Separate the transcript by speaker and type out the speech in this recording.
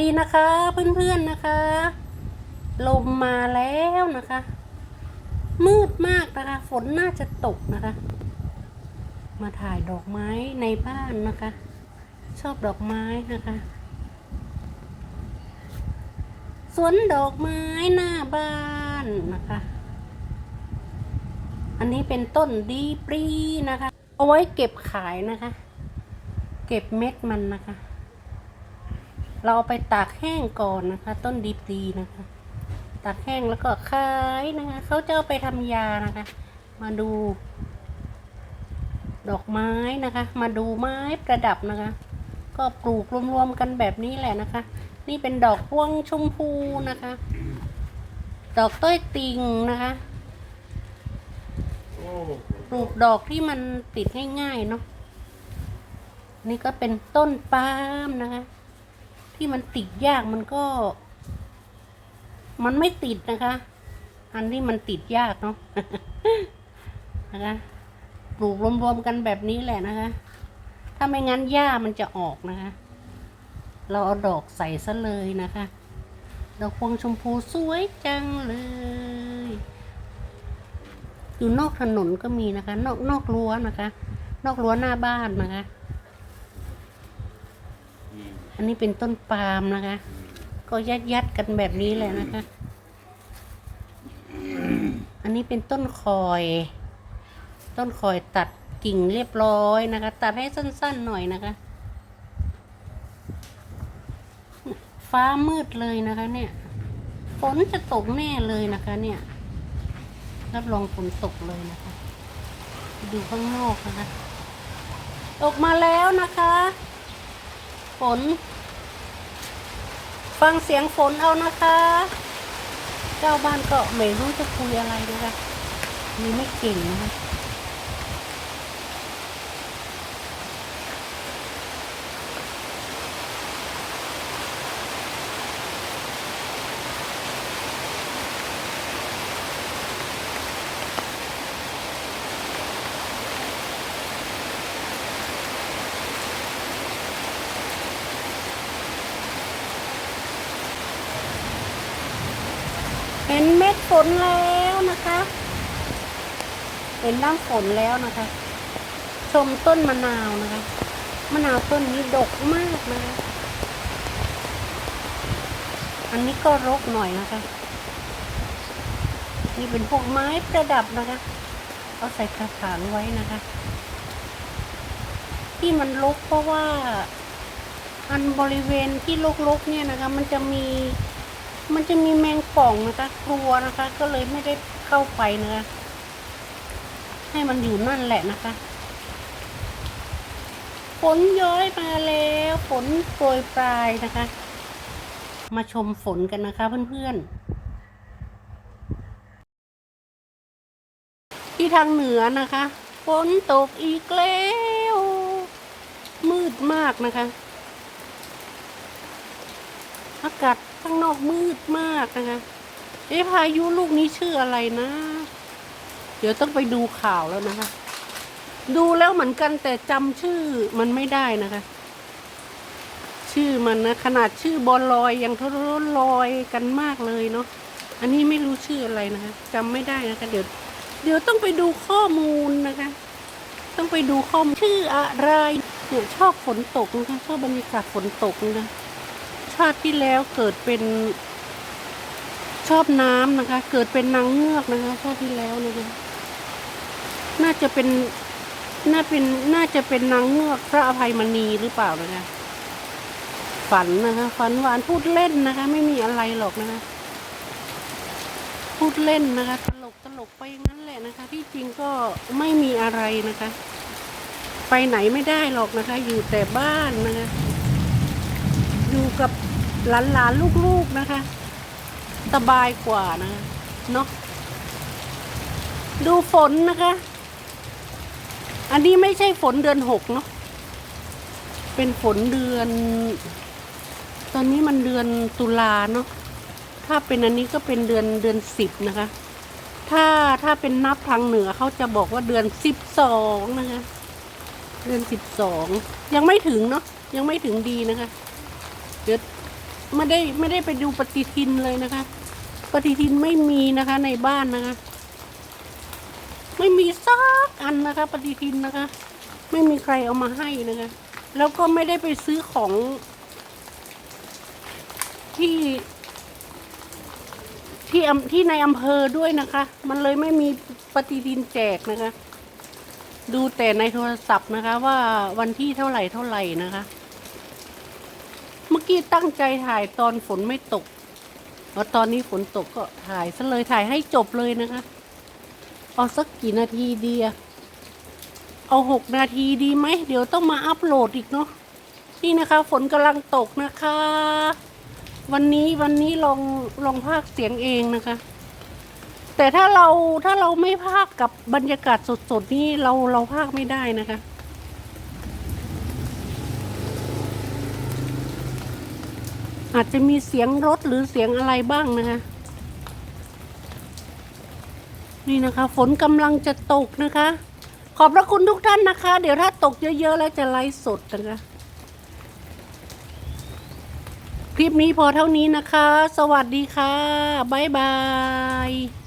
Speaker 1: ดีนะคะเพื่อนๆนะคะ ลมมาแล้วนะคะ มืดมากนะคะ ฝนน่าจะตกนะคะ มาถ่ายดอกไม้ในบ้านนะคะ ชอบดอกไม้นะคะ สวนดอกไม้หน้าบ้านนะคะ อันนี้เป็นต้นดีปรีนะคะ เอาไว้เก็บขายนะคะ เก็บเม็ดมันนะคะ เราไปตากแห้งก่อนนะคะ ต้นดีปรีนะคะ ตากแห้งแล้วก็ขายนะคะเขาจะเอาไปทำยานะคะ มาดู ดอกไม้นะคะ มาดูไม้ประดับนะคะ ก็ปลูกรวมๆกันแบบนี้แหละนะคะ นี่เป็นดอกพวงชมพูนะคะ ดอกต้อยติงนะคะปลูกดอกที่มันติดง่ายๆเนาะนี่ก็เป็นต้นปาล์มนะคะ ที่มันติดยากมันก็ มันไม่ติดนะคะ อันที่มันติดยากเนาะนะคะปลูกรวมๆกันแบบนี้แหละนะคะ ถ้าไม่งั้นหญ้ามันจะออกนะคะ เราเอาดอกใส่ซะเลยนะคะ ดอกพวงชมพูสวยจังเลยอยู่นอกถนนก็มีนะคะ นอกนอกรั้วนะคะ นอกรั้วหน้าบ้านนะคะ
Speaker 2: อั
Speaker 1: นนี้เป็นต้นปาล์มนะคะ ก็ยัดยัดๆกันแบบนี้แหละนะคะ อันนี้เป็นต้นคอย ต้นคอยตัดกิ่งเรียบร้อยนะคะ ตัดให้สั้นๆหน่อยนะคะ ฟ้ามืดเลยนะคะเนี่ย ฝนจะตกแน่เลยนะคะ เนี่ย รับรองฝนตกเลยนะคะ ดูข้างนอกนะคะตกมาแล้วนะคะ ฝน ฟังเสียงฝนเอานะคะ เจ้าบ้านก็ไม่รู้จะคุยอะไรนะคะมีไม่เก่งนะคะ ห็นเม็ดฝนแล้วนะคะ เห็นน้ำฝนแล้วนะคะ ชมต้นมะนาวนะคะมะนาวต้นนี้ดกมากนะคะอันนี้ก็รกหน่อยนะคะ นี่เป็นพวกไม้ประดับนะคะเอาใส่กระถางไว้นะคะ ที่มันรกเพราะว่า อันบริเวณที่รกๆเนี่ยนะคะ มันจะมี มันจะมีแมงป่องนะคะกลัวนะคะ ก็เลยไม่ได้เข้าไปนะคะให้มันอยู่นั่นแหละนะคะฝนย้อยมาแล้วฝนโปรยปลายนะคะ มาชมฝนกันนะคะเพื่อนๆ ที่ทางเหนือนะคะฝนตกอีกแล้วมืดมากนะคะ อากาศ ข้างนอกมืดมากนะคะเอ๊ะพายุลูกนี้ชื่ออะไรนะ เดี๋ยวต้องไปดูข่าวแล้วนะคะ ดูแล้วเหมือนกันแต่จำชื่อมันไม่ได้นะคะ ชื่อมันนะขนาดชื่อบอลลอยยังทะลุลอยกันมากเลยเนาะอันนี้ไม่รู้ชื่ออะไรนะคะจำไม่ได้นะคะ เดี๋ยว เดี๋ยวต้องไปดูข้อมูลนะคะ ต้องไปดูข้อมูลชื่ออะไรเนี่ยชอบฝนตกนะคะชอบบรรยากาศฝนตกนะคะ ชาติที่แล้วเกิดเป็น ชอบน้ำนะคะ เกิดเป็นนางเงือกนะคะ ชาติที่แล้วนะคะน่าจะเป็น น่าเป็น น่าจะเป็นนางเงือกพระอภัยมณีหรือเปล่านะคะ ฝันนะคะ ฝันหวานพูดเล่นนะคะ ไม่มีอะไรหรอกนะคะ พูดเล่นนะคะ ตลกตลกไปอย่างนั้นแหละนะคะ ที่จริงก็ไม่มีอะไรนะคะ ไปไหนไม่ได้หรอกนะคะ อยู่แต่บ้านนะคะ อยู่กับ หลานๆลูกๆนะคะ สบายกว่านะคะเนาะดูฝนนะคะ อันนี้ไม่ใช่ฝนเดือนหกเนาะเป็นฝนเดือน ตอนนี้มันเดือนตุลาเนาะถ้าเป็นอันนี้ก็เป็นเดือนเดือนสิบนะคะ ถ้าถ้าเป็นนับทางเหนือเขาจะบอกว่าเดือนสิบสองนะคะ เดือนสิบสองยังไม่ถึงเนาะยังไม่ถึงดีนะคะเดี๋ยว ไม่ได้ไม่ได้ไปดูปฏิทินเลยนะคะ ปฏิทินไม่มีนะคะในบ้านนะคะ ไม่มีซักอันนะคะ ปฏิทินนะคะ ไม่มีใครเอามาให้นะคะ แล้วก็ไม่ได้ไปซื้อของ ที่ ที่อที่ในอำเภอด้วยนะคะ มันเลยไม่มีปฏิทินแจกนะคะ ดูแต่ในโทรศัพท์นะคะ ว่าวันที่เท่าไหร่เท่าไหร่นะคะ กี้ตั้งใจถ่ายตอนฝนไม่ตกพอตอนนี้ฝนตกก็ถ่ายซะเลยถ่ายให้จบเลยนะคะ เอาสักกี่นาทีดีอะเอาหกนาทีดีไหม เดี๋ยวต้องมาอัพโหลดอีกเนาะ นี่นะคะฝนกำลังตกนะคะ วันนี้วันนี้ลองลองพากเสียงเองนะคะ แต่ถ้าเราถ้าเราไม่พากกับบรรยากาศสดๆนี่เราเราพากไม่ได้นะคะ อาจจะมีเสียงรถหรือเสียงอะไรบ้างนะคะ นี่นะคะ ฝนกำลังจะตกนะคะ ขอบพระคุณทุกท่านนะคะ เดี๋ยวถ้าตกเยอะๆแล้วจะไลฟ์สดนะคะ คลิปนี้พอเท่านี้นะคะ สวัสดีค่ะ บ๊ายบาย